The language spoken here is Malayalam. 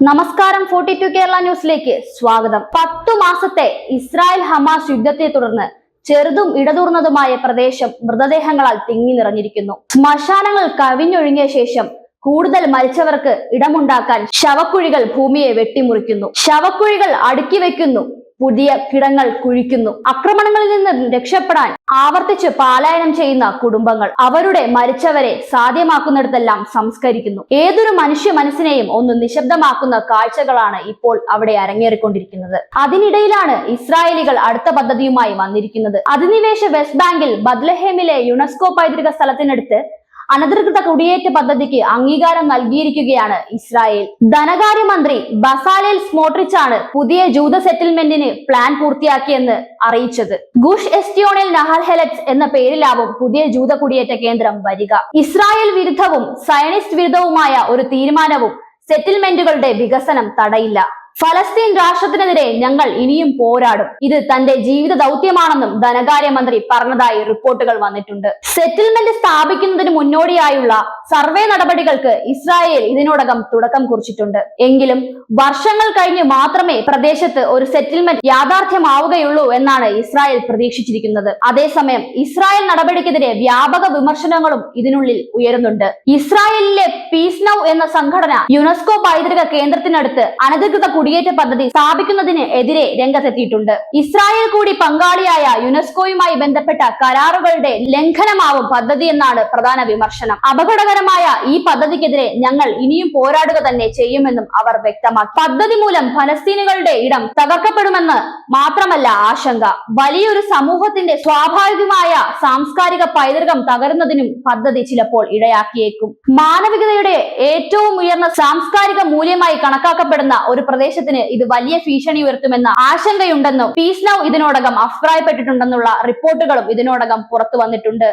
നമസ്കാരം ഫോർട്ടി ടു കേരള ന്യൂസിലേക്ക് സ്വാഗതം. പത്തു മാസത്തെ ഇസ്രായേൽ ഹമാസ് യുദ്ധത്തെ തുടർന്ന് ചെറുതും ഇടതൂർന്നതുമായ പ്രദേശം മൃതദേഹങ്ങളാൽ തിങ്ങി നിറഞ്ഞിരിക്കുന്നു. ശ്മശാനങ്ങൾ കവിഞ്ഞൊഴുങ്ങിയ ശേഷം കൂടുതൽ മരിച്ചവർക്ക് ഇടമുണ്ടാക്കാൻ ശവക്കുഴികൾ ഭൂമിയെ വെട്ടിമുറിക്കുന്നു. ശവക്കുഴികൾ അടുക്കി വെക്കുന്നു പുതിയ കിടങ്ങൾ കുഴിക്കുന്നു. ആക്രമണങ്ങളിൽ നിന്ന് രക്ഷപ്പെടാൻ ആവർത്തിച്ച് പാലായനം ചെയ്യുന്ന കുടുംബങ്ങൾ അവരുടെ മരിച്ചവരെ സാധ്യമാക്കുന്നിടത്തെല്ലാം സംസ്കരിക്കുന്നു. ഏതൊരു മനുഷ്യ മനസ്സിനെയും ഒന്ന് നിശബ്ദമാക്കുന്ന കാഴ്ചകളാണ് ഇപ്പോൾ അവിടെ അരങ്ങേറിക്കൊണ്ടിരിക്കുന്നത്. അതിനിടയിലാണ് ഇസ്രായേലികൾ അടുത്ത പദ്ധതിയുമായി വന്നിരിക്കുന്നത്. അധിനിവേശ വെസ്റ്റ് ബാങ്കിൽ ബദ്ലഹേമിലെ യുനെസ്കോ പൈതൃക സ്ഥലത്തിനടുത്ത് അനധികൃത കുടിയേറ്റ പദ്ധതിക്ക് അംഗീകാരം നൽകിയിരിക്കുകയാണ് ഇസ്രായേൽ. ധനകാര്യമന്ത്രി ബസാലേൽ സ്മോട്രിച്ച് ആണ് പുതിയ ജൂത സെറ്റിൽമെന്റിന് പ്ലാൻ പൂർത്തിയാക്കിയെന്ന് അറിയിച്ചത്. ഗുഷ് എസ്റ്റിയോണിൽ നഹൽ ഹെലറ്റ്സ് എന്ന പേരിലാവും പുതിയ ജൂത കുടിയേറ്റ കേന്ദ്രം വരിക. ഇസ്രായേൽ വിരുദ്ധവും സയനിസ്റ്റ് വിരുദ്ധവുമായ ഒരു തീരുമാനവും സെറ്റിൽമെന്റുകളുടെ വികസനം തടയില്ല. ഫലസ്തീൻ രാഷ്ട്രത്തിനെതിരെ ഞങ്ങൾ ഇനിയും പോരാടും. ഇത് തന്റെ ജീവിത ദൗത്യമാണെന്നും ധനകാര്യമന്ത്രി പറഞ്ഞതായി റിപ്പോർട്ടുകൾ വന്നിട്ടുണ്ട്. സെറ്റിൽമെന്റ് സ്ഥാപിക്കുന്നതിന് മുന്നോടിയായുള്ള സർവേ നടപടികൾക്ക് ഇസ്രായേൽ ഇതിനോടകം തുടക്കം കുറിച്ചിട്ടുണ്ട്. എങ്കിലും വർഷങ്ങൾ കഴിഞ്ഞ് മാത്രമേ പ്രദേശത്ത് ഒരു സെറ്റിൽമെന്റ് യാഥാർത്ഥ്യമാവുകയുള്ളൂ എന്നാണ് ഇസ്രായേൽ പ്രതീക്ഷിച്ചിരിക്കുന്നത്. അതേസമയം ഇസ്രായേൽ നടപടിക്കെതിരെ വ്യാപക വിമർശനങ്ങളും ഇതിനുള്ളിൽ ഉയരുന്നുണ്ട്. ഇസ്രായേലിലെ പീസ് നൗ എന്ന സംഘടന യുനെസ്കോ പൈതൃക കേന്ദ്രത്തിനടുത്ത് അനധികൃത കുടിയേറ്റ പദ്ധതി സ്ഥാപിക്കുന്നതിന് എതിരെ രംഗത്തെത്തിയിട്ടുണ്ട്. ഇസ്രായേൽ കൂടി പങ്കാളിയായ യുനെസ്കോയുമായി ബന്ധപ്പെട്ട കരാറുകളുടെ ലംഘനമാവും പദ്ധതി എന്നാണ് പ്രധാന വിമർശനം. അപകടകരമായ ഈ പദ്ധതിക്കെതിരെ ഞങ്ങൾ ഇനിയും പോരാടുക തന്നെ ചെയ്യുമെന്നും അവർ വ്യക്തമാക്കി. പദ്ധതി മൂലം ഫലസ്തീനുകളുടെ ഇടം തകർക്കപ്പെടുമെന്ന് മാത്രമല്ല ആശങ്ക. വലിയൊരു സമൂഹത്തിന്റെ സ്വാഭാവികമായ സാംസ്കാരിക പൈതൃകം തകരുന്നതിനും പദ്ധതി ചിലപ്പോൾ ഇടയാക്കിയേക്കും. മാനവികതയുടെ ഏറ്റവും ഉയർന്ന സാംസ്കാരിക മൂല്യമായി കണക്കാക്കപ്പെടുന്ന ഒരു പ്രദേശത്തിന് ഇത് വലിയ ഭീഷണി ഉയർത്തുമെന്ന ആശങ്കയുണ്ടെന്നും പീസ് നൗ ഇതിനോടകം അഭിപ്രായപ്പെട്ടിട്ടുണ്ടെന്നുള്ള റിപ്പോർട്ടുകളും ഇതിനോടകം പുറത്തു വന്നിട്ടുണ്ട്.